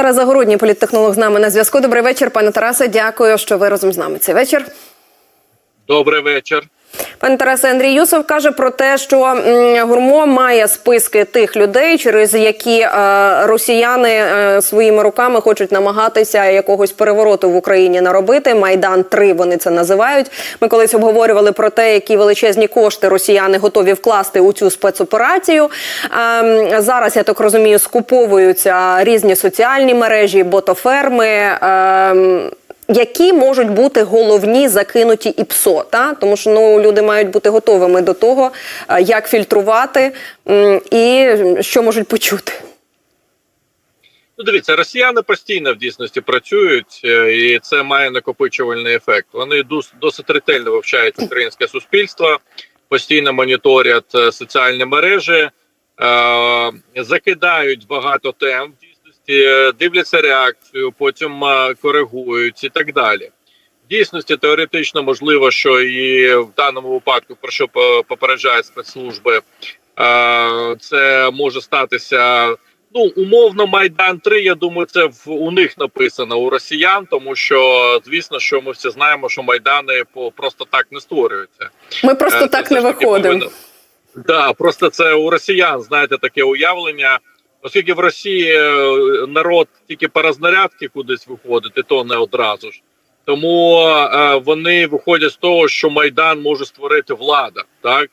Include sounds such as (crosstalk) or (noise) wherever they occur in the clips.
Тарас Загородній, політтехнолог з нами на зв'язку. Добрий вечір, пане Тарасе. Дякую, що ви разом з нами цей вечір. Добрий вечір. Пане Тарасе, Андрій Юсов каже про те, що гурмо має списки тих людей, через які е, росіяни е, своїми руками хочуть намагатися якогось перевороту в Україні наробити. Майдан 3 вони це називають. Ми колись обговорювали про те, які величезні кошти росіяни готові вкласти у цю спецоперацію. Е, зараз я так розумію, скуповуються різні соціальні мережі, ботоферми. Які можуть бути головні закинуті ІПСО, та тому що ну люди мають бути готовими до того, е, як фільтрувати і що можуть почути. Ну, дивіться, росіяни постійно в дійсності працюють, е, і це має накопичувальний ефект. Вони досить ретельно вивчають українське суспільство, постійно моніторять е, соціальні мережі, закидають багато тем дивляться реакцію, потім е, коригують і так далі. В дійсності теоретично можливо, що і в даному випадку, про що по- попереджають спецслужби, е, це може статися. Ну, умовно, Майдан 3, я думаю, це в у них написано у росіян, тому що звісно, що ми всі знаємо, що майдани по просто так не створюються. Ми просто Е, це так не виходимо. повинно- Да, просто це у росіян, знаєте, таке уявлення. Оскільки в Росії е, народ тільки по рознарядки кудись виходить, і то не одразу ж. Тому е, вони виходять з того, що Майдан може створити влада. Так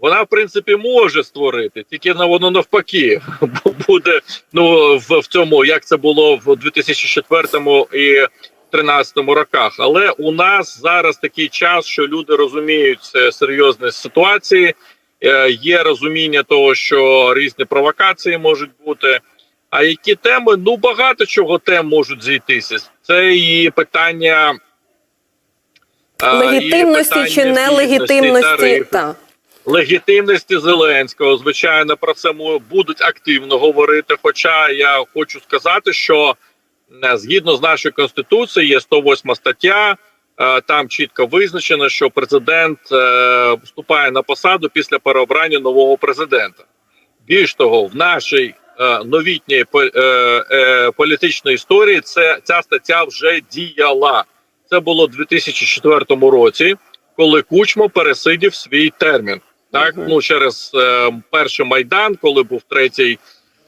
вона, в принципі, може створити, тільки на воно навпаки (laughs) буде ну в, в цьому, як це було в 2004 і 2013 роках. Але у нас зараз такий час, що люди розуміють серйозність ситуації. Е, Є розуміння того, що різні провокації можуть бути. А які теми? Ну багато чого тем можуть зійтися. Це і питання е, і Легітимності питання чи нелегітимності, та легітимності Зеленського. Звичайно, про це будуть активно говорити. Хоча я хочу сказати, що е, згідно з нашою конституцією є 108 стаття. Е, Там чітко визначено, що президент е, вступає на посаду після переобрання нового президента. Більш того, в нашій е, новітній по- політичній історії це ця стаття вже діяла. Це було у 2004 році, коли Кучма пересидів свій термін. Так, ну через е, перший майдан, коли був третій,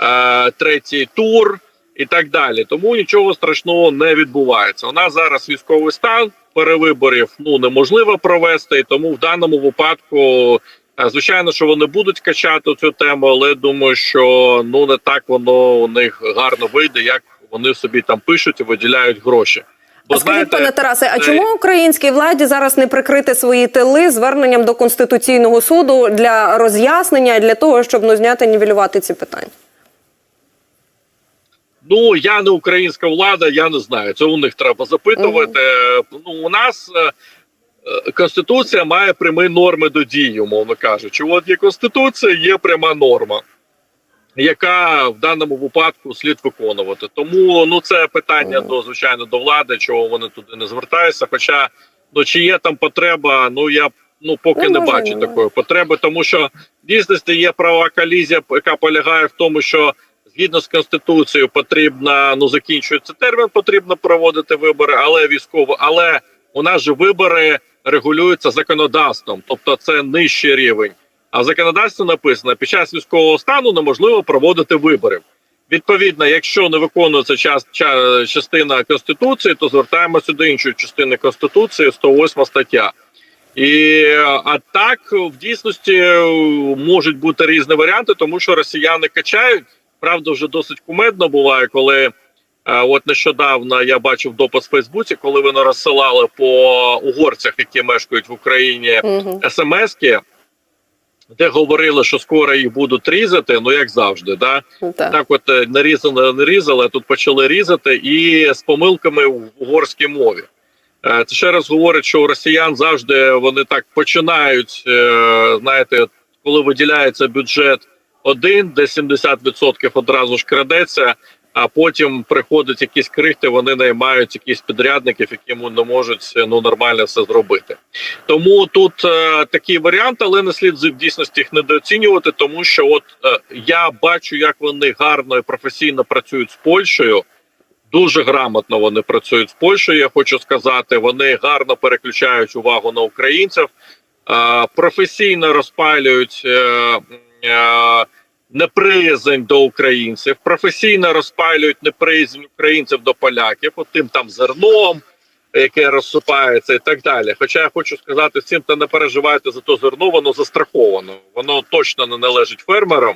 е, третій тур і так далі. Тому нічого страшного не відбувається. У нас зараз військовий стан перевиборів ну неможливо провести, і тому в даному випадку. е, Звичайно, що вони будуть качати цю тему, але думаю, що ну не так воно у них гарно вийде, як вони собі там пишуть і виділяють гроші. Бо а скажіть, пане Тарасе, а це- чому українській владі зараз не прикрити свої тили зверненням до конституційного суду для роз'яснення для того, щоб ну зняти нівелювати ці питання? Ну я не українська влада, я не знаю. Це у них треба запитувати. Ну у нас е, е, конституція має прямі норми до дії, умовно кажучи. От є конституція, є пряма норма, яка в даному випадку слід виконувати. Тому ну це питання до звичайно до влади, чого вони туди не звертаються. Хоча ну чи є там потреба, ну я ну поки Ну, не бачу ні. такої потреби, тому що в дійсності є права колізія, яка полягає в тому, що згідно з конституцією потрібно ну закінчується термін, потрібно проводити вибори, але військово, але у нас же вибори регулюються законодавством, тобто це нижчий рівень. А в законодавстві написано, під час військового стану неможливо проводити вибори. Відповідно, якщо не виконується час, ча- частина конституції, то звертаємося до іншої частини конституції, 108 стаття. І а так в дійсності можуть бути різні варіанти, тому що росіяни качають. Правда, вже досить кумедно буває, коли е, от нещодавно я бачив допис в Фейсбуці, коли вони розсилали по угорцях, які мешкають в Україні, Угу. смски, де говорили, що скоро їх будуть різати. Ну як завжди, да Так. так, от е, нарізали, нарізали, а тут почали різати і з помилками в угорській мові. Е, Це ще раз говорить, що у росіян завжди вони так починають. е, Знаєте, коли виділяється бюджет один, де 70% одразу ж крадеться, а потім приходять якісь крихти, вони наймають якісь підрядників, які не можуть ну нормально все зробити. Тому тут е, такий варіант, але не слід в дійсності їх недооцінювати, тому що от е, я бачу, як вони гарно і професійно працюють з Польщею. Дуже грамотно вони працюють з Польщею. Я хочу сказати, вони гарно переключають увагу на українців, е, професійно розпалюють е, неприязнь до українців, професійно розпалюють неприязнь українців до поляків, от тим там зерном, яке розсипається, і так далі. Хоча я хочу сказати всім, та не переживайте за то зерно, воно застраховано. Воно точно не належить фермерам.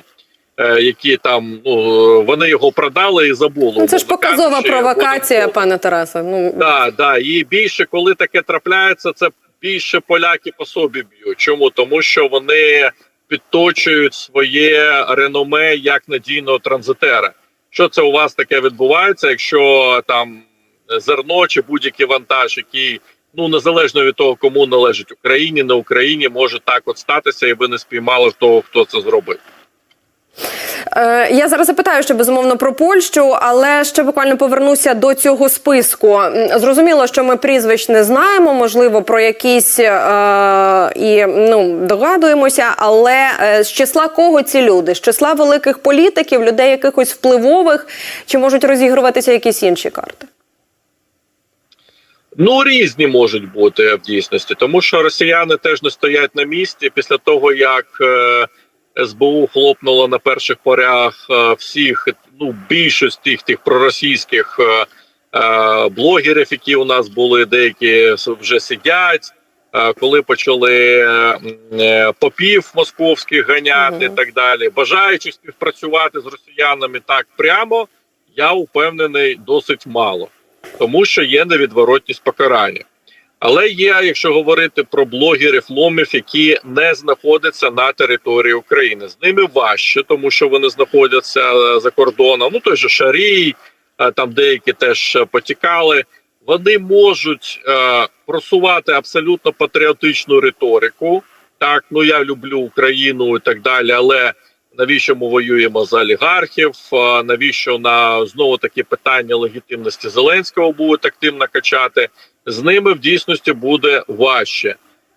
е, Які там ну вони його продали і забули. Ну, це ж показова кажучи, провокація, вони- пане Тарасе. Ну Да, да. І більше, коли таке трапляється, це більше поляки по собі б'ють. Чому? Тому що вони підточують своє реноме як надійного транзитера. Що це у вас таке відбувається, якщо там зерно чи будь-який вантаж, який ну незалежно від того, кому належить Україні, не Україні, може так от статися, і ви не спіймали того, хто це зробив. Е, Я зараз запитаю ще безумовно про Польщу, але ще буквально повернуся до цього списку. Зрозуміло, що ми прізвищ не знаємо, можливо, про якісь е, і ну догадуємося, але е, з числа кого ці люди? З числа великих політиків, людей якихось впливових, чи можуть розігруватися якісь інші карти? Ну, різні можуть бути в дійсності, тому що росіяни теж не стоять на місці після того, як е, СБУ хлопнуло на перших порях е, всіх, ну більшість тих тих проросійських е, е, блогерів, які у нас були, деякі вже сидять. Коли почали попів московських ганяти і так далі, бажаючих співпрацювати з росіянами так прямо, я упевнений, досить мало тому що є невідворотність покарання. Але є, якщо говорити про блогерів ломів, які не знаходяться на території України, з ними важче, тому що вони знаходяться е, за кордоном. Ну той же Шарій, е, там деякі теж е, потікали. Вони можуть е, просувати абсолютно патріотичну риторику. Так, ну я люблю Україну і так далі, але навіщо ми воюємо за олігархів? Навіщо на знову таки питання легітимності Зеленського будуть активно качати? З ними в дійсності буде важче.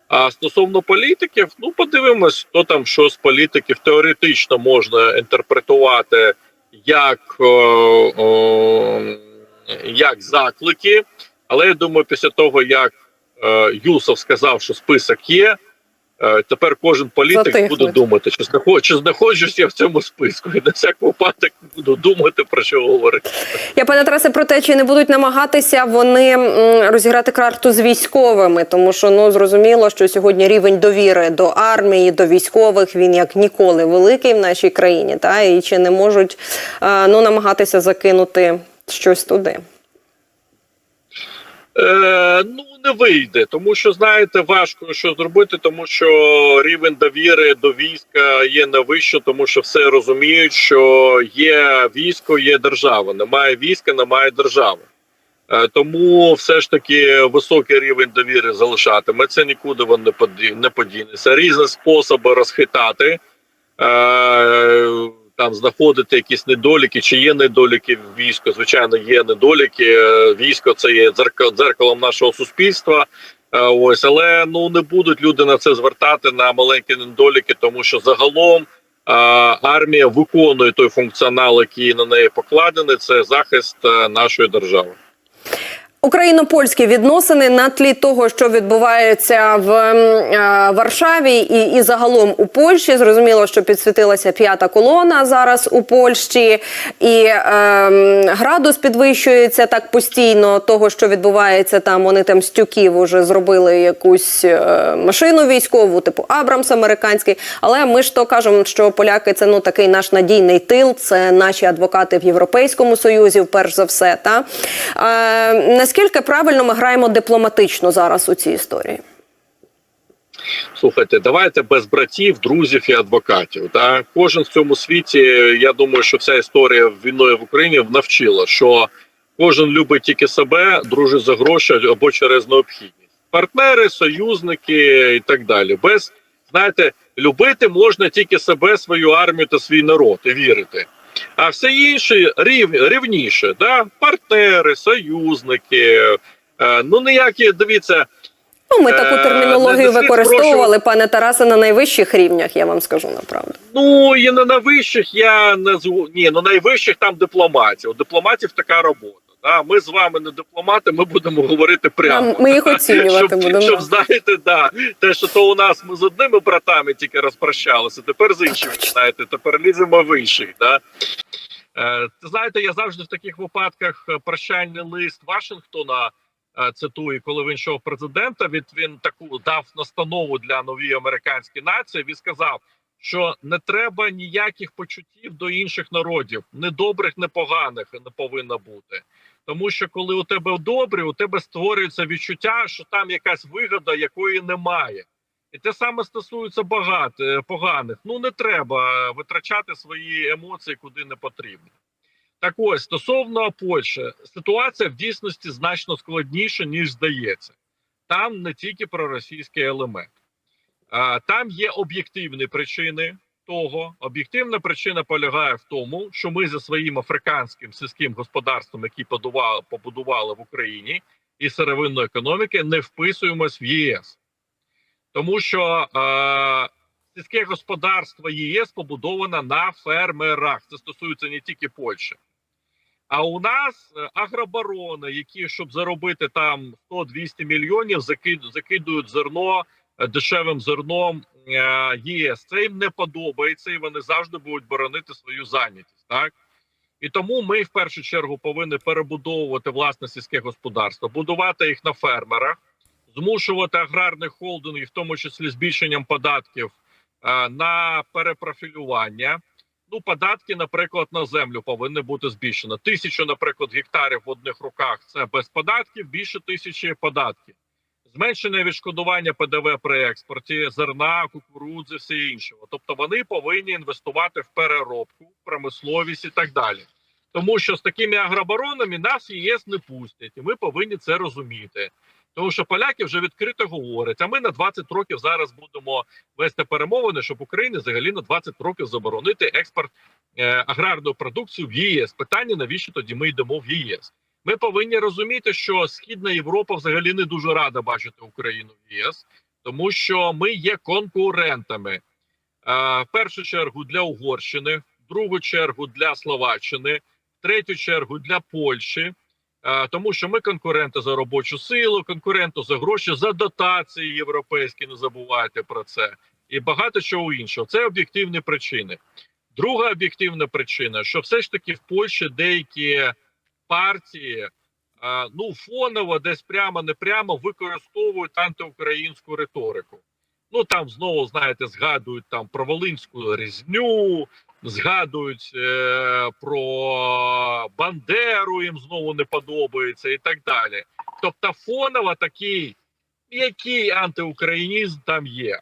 А стосовно політиків, ну подивимось, хто там що з політиків теоретично можна інтерпретувати як, о, о, як заклики. Але я думаю, після того як е, Юсов сказав, що список є. Е, Тепер кожен політик Затихнуть. буде думати, чи знаход, чи знаходжусь я в цьому списку, і на всяк випадок буду думати про що говорити. Я пане Тарасе про те, чи не будуть намагатися вони розіграти карту з військовими, тому що ну зрозуміло, що сьогодні рівень довіри до армії, до військових він як ніколи великий в нашій країні, та і чи не можуть е, ну намагатися закинути щось туди. Е, ну не вийде, тому що знаєте, важко що зробити, тому що рівень довіри до війська є не вище, тому що все розуміють, що є військо, є держава. Немає війська, немає держави. Е, тому все ж таки високий рівень довіри залишатиметься, нікуди він не подінеться. Різні способи розхитати. Е, там знаходити якісь недоліки, чи є недоліки в війську. Звичайно, є недоліки. Е, Військо це є дзеркало, дзеркалом нашого суспільства. Е, Ось, але ну не будуть люди на це звертати на маленькі недоліки, тому що загалом е, армія виконує той функціонал, який на неї покладений. Це захист нашої держави. Україно-польські відносини на тлі того, що відбувається в е, Варшаві і, і загалом у Польщі. Зрозуміло, що підсвітилася п'ята колона зараз у Польщі, і е, градус підвищується так постійно. Того, що відбувається там, вони там з тюків уже зробили якусь е, машину військову, типу Абрамс американський. Але ми ж то кажемо, що поляки це ну такий наш надійний тил, це наші адвокати в Європейському Союзі, перш за все. Та е, наскільки правильно ми граємо дипломатично зараз у цій історії? Слухайте, давайте без братів, друзів і адвокатів. Да? Кожен в цьому світі, я думаю, що вся історія війною в Україні навчила, що кожен любить тільки себе, дружить за гроші або через необхідність. Партнери, союзники і так далі. Без знаєте, любити можна тільки себе, свою армію та свій народ і вірити. А все інше рів, рівніше, да? партнери, союзники. Е, ну ніякі, дивіться. Ну, ми таку Е, термінологію не використовували, пане Тарасе, на найвищих рівнях. Я вам скажу направду. Ну і на найвищих я назву ні, на найвищих там дипломатів. У дипломатів така робота. Да? Ми з вами не дипломати, ми будемо говорити прямо. Ми їх оцінювати (laughs) щоб, будемо. Щоб знаєте, да, те, що то у нас ми з одними братами тільки розпрощалися, тепер з іншими, знаєте, тепер ліземо в інших. Да? Е, знаєте, я завжди в таких випадках е, прощальний лист Вашингтона е, цитую, коли він йшов президента, від він таку дав настанову для нової американської нації. Він сказав, що не треба ніяких почуттів до інших народів, не добрих, не поганих не повинно бути. Тому що коли у тебе добре, у тебе створюється відчуття, що там якась вигода, якої немає. І те саме стосується багато е, поганих. Ну не треба витрачати свої емоції куди не потрібно. Так ось стосовно Польщі, ситуація в дійсності значно складніша, ніж здається. Там не тільки проросійський елемент, там є об'єктивні причини того. Об'єктивна причина полягає в тому, що ми за своїм африканським сільським господарством, які побудували, побудували в Україні, і сировинної економіки, не вписуємось в ЄС. Тому що е, сільське господарство ЄС побудовано на фермерах. Це стосується не тільки Польщі. А у нас е, агробарони, які, щоб заробити там 100-200 мільйонів, закидують зерно дешевим зерном е, ЄС. Це їм не подобається, і вони завжди будуть боронити свою зайнятість. Так і тому ми в першу чергу повинні перебудовувати власне сільське господарство, будувати їх на фермерах, змушувати аграрних холдингів, в тому числі збільшенням податків, е, на перепрофілювання. Ну, податки, наприклад, на землю повинні бути збільшені. Тисячу, наприклад, гектарів в одних руках це без податків, більше тисячі податків. Зменшене відшкодування ПДВ при експорті, зерна, кукурудзи, все іншого. Тобто вони повинні інвестувати в переробку, промисловість і так далі. Тому що з такими агробаронами нас ЄС не пустять, і ми повинні це розуміти. Тому що поляки вже відкрито говорять, а ми на 20 років зараз будемо вести перемовини, щоб Україні взагалі на 20 років заборонити експорт е, аграрної продукції в ЄС. Питання навіщо тоді ми йдемо в ЄС? Ми повинні розуміти, що Східна Європа взагалі не дуже рада бачити Україну в ЄС, тому що ми є конкурентами. Е, в першу чергу для Угорщини, в другу чергу для Словаччини, в третю чергу для Польщі. Е, Тому що ми конкуренти за робочу силу, конкуренти за гроші, за дотації європейські. Не забувайте про це, і багато чого іншого. Це об'єктивні причини. Друга об'єктивна причина, що все ж таки в Польщі деякі партії, е, ну фоново, десь прямо не прямо використовують антиукраїнську риторику. Ну там знову знаєте, згадують там про Волинську різню, згадують е, про Бандеру, їм знову не подобається, і так далі. Тобто, фоново такий, який антиукраїнізм там є.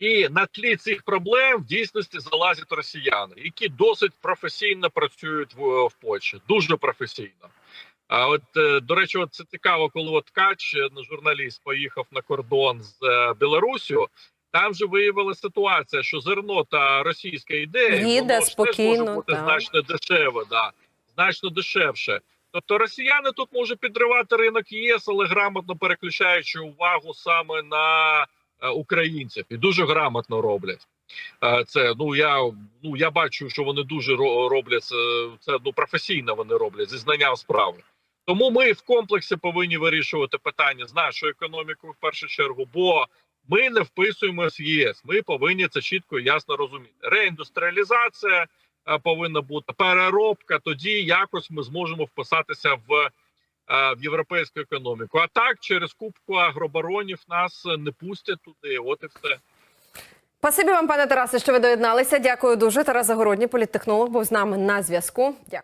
І на тлі цих проблем в дійсності залазять росіяни, які досить професійно працюють в, в Польщі, дуже професійно. А от е, до речі, от це цікаво, коли от Ткач, е, журналіст, поїхав на кордон з е, Білоруссю. Там же виявилася ситуація, що зерно та російська ідея Їде воно ж теж спокійно, може бути так. значно дешеве, да, значно дешевше. Тобто росіяни тут можуть підривати ринок ЄС, але грамотно переключаючи увагу саме на українців і дуже грамотно роблять. Е, Це ну я ну я бачу, що вони дуже роблять це, це ну професійно вони роблять зі знанням справи. Тому ми в комплексі повинні вирішувати питання з нашою економікою в першу чергу, бо ми не вписуємось в ЄС. Ми повинні це чітко і ясно розуміти. Реіндустріалізація е, повинна бути переробка. Тоді якось ми зможемо вписатися в, е, в європейську економіку. А так через кубку агробаронів нас не пустять туди. От і все. Спасибі вам, пане Тарасе, що ви доєдналися. Дякую дуже. Тарас Загородній, політтехнолог, був з нами на зв'язку. Дякую.